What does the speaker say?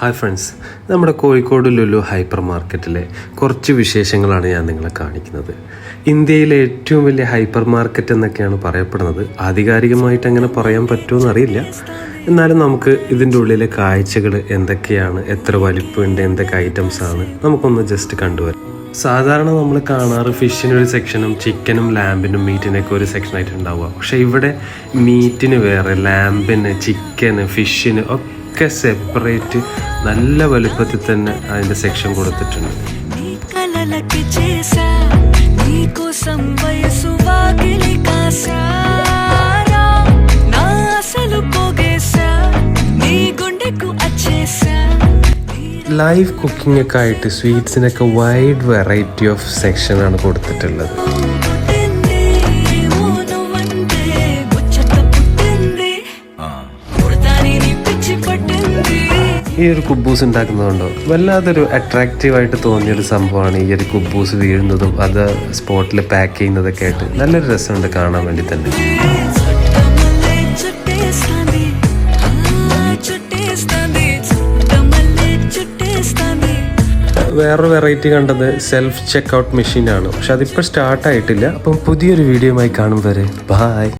Hi friends നമ്മുടെ Kozhikode Lulu hyper മാർക്കറ്റിലെ കുറച്ച് വിശേഷങ്ങളാണ് ഞാൻ നിങ്ങളെ കാണിക്കുന്നത്. ഇന്ത്യയിലെ ഏറ്റവും വലിയ ഹൈപ്പർ മാർക്കറ്റ് എന്നൊക്കെയാണ് പറയപ്പെടുന്നത്. ആധികാരികമായിട്ട് അങ്ങനെ പറയാൻ പറ്റുമോ എന്നറിയില്ല. എന്നാലും നമുക്ക് ഇതിന്റെ ഉള്ളിലെ കാഴ്ചകൾ എന്തൊക്കെയാണ് എത്ര വലിപ്പമുണ്ട് എന്തൊക്കെ ഐറ്റംസ് ആണ് നമുക്കൊന്ന് ജസ്റ്റ് കണ്ടുവരാം. സാധാരണ നമ്മൾ കാണാറ് ഫിഷിന് ഒരു സെക്ഷനും ചിക്കനും ലാമ്പിനും മീറ്റിനൊക്കെ ഒരു സെക്ഷനായിട്ട് ഉണ്ടാവുക. പക്ഷെ ഇവിടെ മീറ്റിന് വേറെ ലാമ്പിന് ചിക്കന് ഫിഷിന് ഒക്കെ സെപ്പറേറ്റ് നല്ല വലുപ്പത്തിൽ തന്നെ അതിൻ്റെ సెక్షన్ കൊടുത്തിട്ടുണ്ട് నీ కలలకి చేసా నీకోసం వయసు వాకిలి కాసారా నా అసలు పోగేశా నీ గుండెకు అచ్చేసా ലൈവ് കുക്കിംഗ് ഒക്കെ ആയിട്ട് സ്വീറ്റ്സിനൊക്കെ വൈഡ് വെറൈറ്റി ഓഫ് സെക്ഷനാണ് കൊടുത്തിട്ടുള്ളത് ഈ ഒരു കുബൂസ് ഉണ്ടാക്കുന്നതുകൊണ്ടോ വല്ലാതൊരു അട്രാക്റ്റീവായിട്ട് തോന്നിയൊരു സംഭവമാണ് ഈ ഒരു കുബൂസ് വീഴുന്നതും അത് സ്പോട്ടിൽ പാക്ക് ചെയ്യുന്നതൊക്കെ ആയിട്ട്. നല്ലൊരു രസമുണ്ട് കാണാൻ വേണ്ടി തന്നെ. വേറൊരു വെറൈറ്റി കണ്ടത് സെൽഫ് ചെക്ക് ഔട്ട് മെഷീനാണ് പക്ഷെ അതിപ്പോൾ സ്റ്റാർട്ടായിട്ടില്ല അപ്പം പുതിയൊരു വീഡിയോ ആയി കാണും വരെ. ബായ്